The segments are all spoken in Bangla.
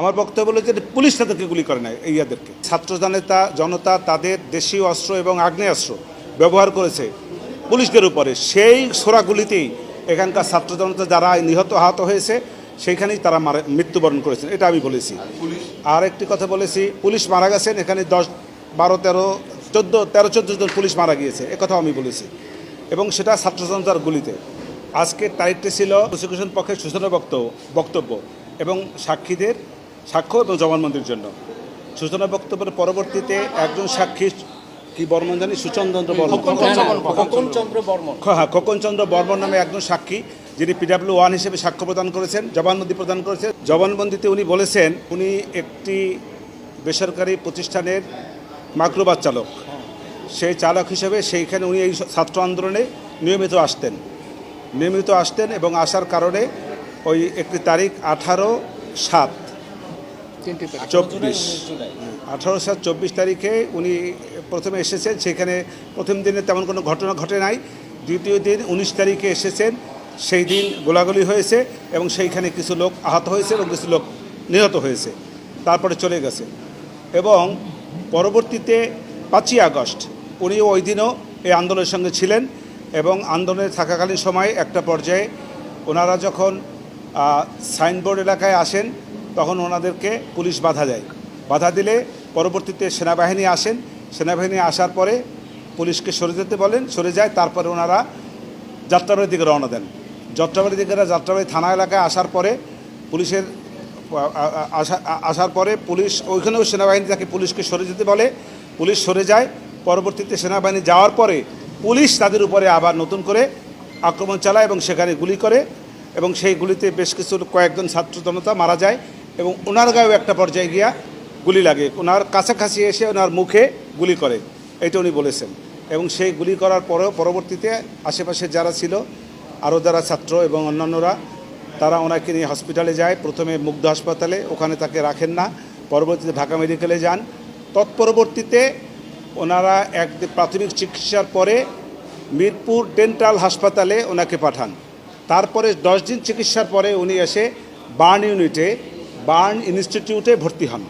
আমার বক্তব্য হলো যে পুলিশ তাদেরকে গুলি করে নাই এই ইয়াদেরকে। ছাত্র জনতা জনতা তাদের দেশীয় অস্ত্র এবং আগ্নেয়াস্ত্র ব্যবহার করেছে পুলিশদের উপরে। সেই ছোড়াগুলিতেই এখানকার ছাত্র জনতা যারা নিহত আহত হয়েছে সেইখানেই তারা মারা মৃত্যুবরণ করেছেন এটা আমি বলেছি। আর একটি কথা বলেছি পুলিশ মারা গেছেন এখানে দশ বারো তেরো চোদ্দ তেরো চোদ্দ জন পুলিশ মারা গিয়েছে একথাও আমি বলেছি। এবং সেটা ছাত্র জনতার গুলিতে। আজকের তারিখটি ছিল প্রসিকিউশন পক্ষের সূচনা বক্তব্য বক্তব্য এবং সাক্ষীদের সাক্ষ্য এবং জবানবন্দির জন্য। সূচনা বক্তব্যের পরবর্তীতে একজন সাক্ষী কি বর্মন জানি? সুচন্দ্র বর্মন। চন্দ্র বর্মন। হ্যাঁ খোকনচন্দ্র বর্মন নামে একজন সাক্ষী যিনি পিডাব্লিউ ওয়ান হিসেবে সাক্ষ্য প্রদান করেছেন জবানবন্দি প্রদান করেছেন। জবানবন্দিতে উনি বলেছেন উনি একটি বেসরকারি প্রতিষ্ঠানের মাইক্রোবাস চালক। সেই চালক হিসেবে সেইখানে উনি এই ছাত্র আন্দোলনে নিয়মিত আসতেন। নিয়মিত আসতেন এবং আসার কারণে ওই একটি তারিখ আঠারো সাত চব্বিশ। আঠারো চব্বিশ তারিখে উনি প্রথমে এসেছেন। সেখানে প্রথম দিনে তেমন কোনো ঘটনা ঘটে নাই। দ্বিতীয় দিন উনিশ তারিখে এসেছেন। সেই দিন গোলাগুলি হয়েছে এবং সেইখানে কিছু লোক আহত হয়েছে এবং কিছু লোক নিহত হয়েছে। তারপরে চলে গেছে। এবং পরবর্তীতে পাঁচই আগস্ট উনি ওই দিনও এই আন্দোলনের সঙ্গে ছিলেন এবং আন্দোলনে থাকাকালীন সময়ে একটা পর্যায়ে ওনারা যখন সাইনবোর্ড এলাকায় আসেন তখন ওনাদেরকে পুলিশ বাধা দেয়। বাধা দিলে পরবর্তীতে সেনাবাহিনী আসেন। সেনাবাহিনী আসার পরে পুলিশকে সরে যেতে বলেন, সরে যায়, তারপরে ওনারা যাত্রাবাড়ির দিকে রওনা দেন। যাত্রাবাড়ির দিকে যাত্রাবাড়ি থানা এলাকায় আসার পরে পুলিশের আসার পরে পুলিশ, ওইখানেও সেনাবাহিনী তাকে পুলিশকে সরে যেতে বলে। পুলিশ সরে যায়। পরবর্তীতে সেনাবাহিনী যাওয়ার পরে পুলিশ তাদের উপরে আবার নতুন করে আক্রমণ চালায় এবং সেখানে গুলি করে এবং সেই গুলিতে বেশ কিছু, কয়েকজন ছাত্র জনতা মারা যায়। এবং ওনার গায়েও একটা পর্যায়ে গিয়া গুলি লাগে। ওনার কাছাকাছি এসে ওনার মুখে গুলি করে, এটা উনি বলেছেন। এবং সেই গুলি করার পরেও পরবর্তীতে আশেপাশে যারা ছিল, আরও যারা ছাত্র এবং অন্যান্যরা, তারা ওনাকে নিয়ে হসপিটালে যায়। প্রথমে মুগ্ধ হাসপাতালে, ওখানে তাকে রাখেন না। পরবর্তীতে ঢাকা মেডিকেলে যান। তৎপরবর্তীতে ওনারা এক প্রাথমিক চিকিৎসার পরে মিরপুর ডেন্টাল হাসপাতালে ওনাকে পাঠান। তারপরে দশ দিন চিকিৎসার পরে উনি এসে বার্ন ইউনিটে বার্ন ইনস্টিটিউটে ভর্তি হন।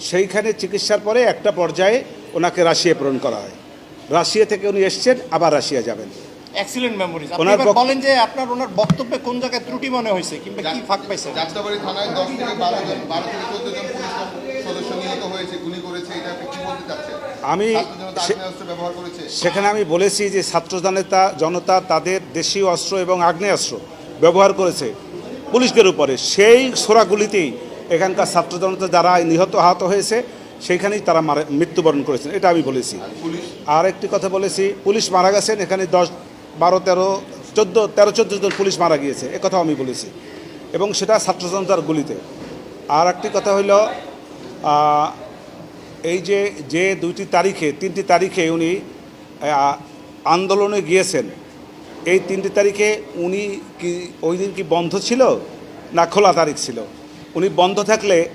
সেইখানে চিকিৎসার পরে একটা পর্যায়ে ওনাকে রাশিয়া প্রেরণ করা হয়। রাশিয়া থেকে উনি এসছেন আবার রাশিয়া যাবেন। এক্সিলেন্ট মেমোরিজ আপনি এবার বলেন যে আপনার ওনার বক্তব্যে কোন জায়গায় ত্রুটি মনে হয়েছে কিংবা কি ফাঁক পাইছেন? যাত্রাবাড়ি থানায় দশ থেকে বারো জন বারো থেকে চোদ্দ জন পুলিশ সদস্য নিহত হয়েছে গুলি করেছে এটা আপনি কি বলতে চাচ্ছেন? আমি ছাত্র জনতা সে- আগ্নেয়াস্ত্র ব্যবহার করেছে। সেখানে আমি বলেছি যে ছাত্র জনতা জনতা তাদের দেশীয় অস্ত্র এবং আগ্নেয়াস্ত্র ব্যবহার করেছে। পুলিশদের উপরে। সেই ছোড়াগুলিতেই এখানকার ছাত্র জনতা যারা নিহত, আহত হয়েছে, সেইখানেই তারা মারা, মৃত্যুবরণ করেছেন। এটা আমি বলেছি। আর একটি কথা বলেছি, পুলিশ মারা গেছেন, এখানে দশ, বারো, তেরো, চোদ্দ তেরো, চোদ্দ জন পুলিশ মারা গিয়েছে। একথাও আমি বলেছি। এবং সেটা ছাত্র জনতার গুলিতে। আর একটি কথা হইল এই যে যে দুইটি তারিখে, তিনটি তারিখে উনি আন্দোলনে গিয়েছেন এই তিনটি তারিখে উনি কি ওই দিন কি বন্ধ ছিল? না খোলা তারিখ ছিল। উনি বন্ধ থাকলে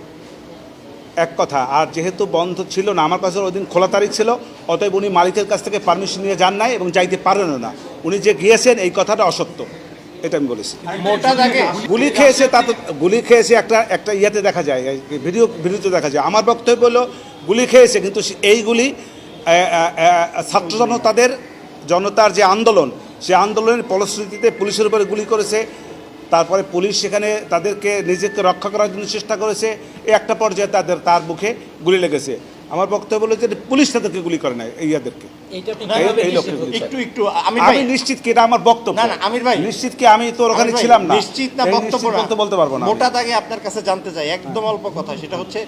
এক কথা আর যেহেতু বন্ধ ছিল না আমার কাছে ওই দিন খোলা তারিখ ছিল অতএব উনি মালিকের কাছ থেকে পারমিশন নিয়ে যান নাই এবং যাইতে পারেনও না। উনি যে গিয়েছেন এই কথাটা অসত্য। এটা আমি বলেছি। মোটা দাগে গুলি খেয়েছে তা তো গুলি খেয়েছে একটা একটা ইয়েতে দেখা যায় ভিডিও ভিডিওতে দেখা যায়। আমার বক্তব্য হলো গুলি খেয়েছে কিন্তু সে- এই গুলি আহ, আহ, আহ, ছাত্র জনতাদের জনতার যে আন্দোলন সেই আন্দোলনের ফলশ্রুতিতে পুলিশের উপরে গুলি করেছে। তারপরে পুলিশ সেখানে তাদেরকে নিজেকে রক্ষা করার জন্য চেষ্টা করেছে। এই একটা পর্যায়ে তাদের তার মুখে গুলি লেগেছে। আমার বক্তব্য হলো যে পুলিশ তাদেরকে গুলি করে নাই ইয়াদেরকে। একটু একটু আমি নিশ্চিত কি এটা আমার বক্তব্য? না, না, আমির ভাই। নিশ্চিত কি আমি তো ওখানে ছিলাম না? নিশ্চিত না বক্তব্য বলতে পারব না। মোটা দাগে আপনার কাছে জানতে চাই একদম অল্প কথা সেটা হচ্ছে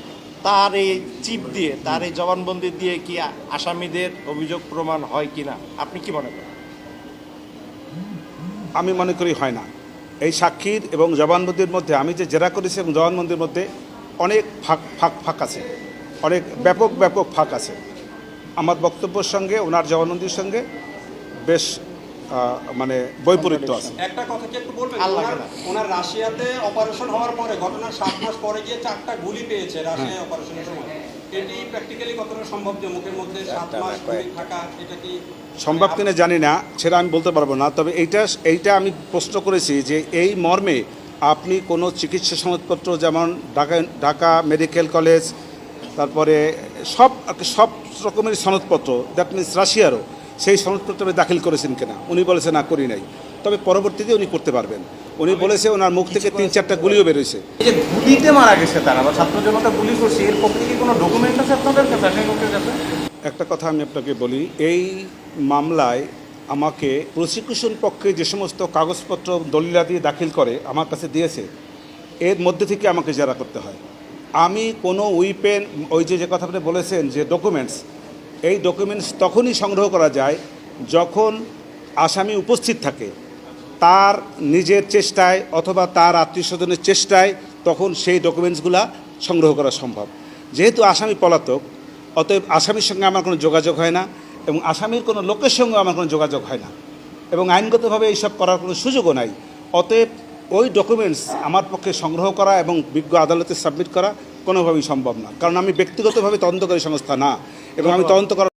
তার এই চিপ দিয়ে তার এই জবানবন্দি দিয়ে কি আসামিদের অভিযোগ প্রমাণ হয় কিনা? আপনি কি মনে করেন? আমি মনে করি হয় না। এই সাক্ষীর এবং জবানবন্দির মধ্যে আমি যে জেরা করেছি এবং জবানবন্দির মধ্যে অনেক ফাঁক ফাঁক ফাঁক আছে। অনেক ব্যাপক ব্যাপক ফাঁক আছে। আমার বক্তব্যের সঙ্গে, ওনার জবানবন্দির সঙ্গে বেশ মানে বৈপরীত্য আছে। একটা কথা কি একটু বলবেন। ওনার রাশিয়াতে অপারেশন হওয়ার পরে, ঘটনার সাত মাস পরে গিয়ে চারটা গুলি পেয়েছে রাশিয়ায় অপারেশনের সময়। এটি প্র্যাকটিক্যালি কতটা সম্ভব যে মুখের মধ্যে সাত মাস থাকা এটা কি সম্ভব কিনা জানি না সেটা আমি বলতে পারব না। তবে এইটা এইটা আমি প্রশ্ন করেছি যে এই মর্মে আপনি কোনো চিকিৎসা সনদপত্র যেমন ঢাকা ঢাকা মেডিকেল কলেজ তারপরে সব সব রকমের সনদপত্র দ্যাট মিনস রাশিয়ারও সেই সনদপত্র আপনি দাখিল করেছেন কিনা? উনি বলেছেন না করি নাই। তবে পরবর্তীতে উনি করতে পারবেন। উনি বলেছে ওনার মুখ থেকে তিন চারটা গুলিও বেরোয়েছে এই যে গুলিতে মারা গেছে তারা বা ছাত্র জনতা গুলি করছে এর পক্ষে কি কোনো ডকুমেন্ট আছে আপনাদের কাছে একটা কথা আমি আপনাকে বলি এই মামলায় আমাকে প্রসিকিউশন পক্ষে যে সমস্ত কাগজপত্র দলিলাদি দাখিল করে আমার কাছে দিয়েছে এর মধ্যে থেকে আমাকে জেরা করতে হয়। আমি কোনো উইপেন ওই যে যে কথা আপনি বলেছেন যে ডকুমেন্টস এই ডকুমেন্টস তখনই সংগ্রহ করা যায় যখন আসামি উপস্থিত থাকে। তার নিজের চেষ্টায় অথবা তার আত্মীয় স্বজনের চেষ্টায় তখন সেই ডকুমেন্টসগুলা সংগ্রহ করা সম্ভব। যেহেতু আসামি পলাতক অতএব আসামির সঙ্গে আমার কোনো যোগাযোগ হয় না এবং আসামির কোনো লোকের সঙ্গে আমার কোনো যোগাযোগ হয় না এবং আইনগতভাবে এইসব করার কোনো সুযোগও নাই। অতএব ওই ডকুমেন্টস আমার পক্ষে সংগ্রহ করা এবং বিজ্ঞ আদালতে সাবমিট করা কোনোভাবেই সম্ভব না। কারণ আমি ব্যক্তিগতভাবে তদন্তকারী সংস্থা না এবং আমি তদন্ত করার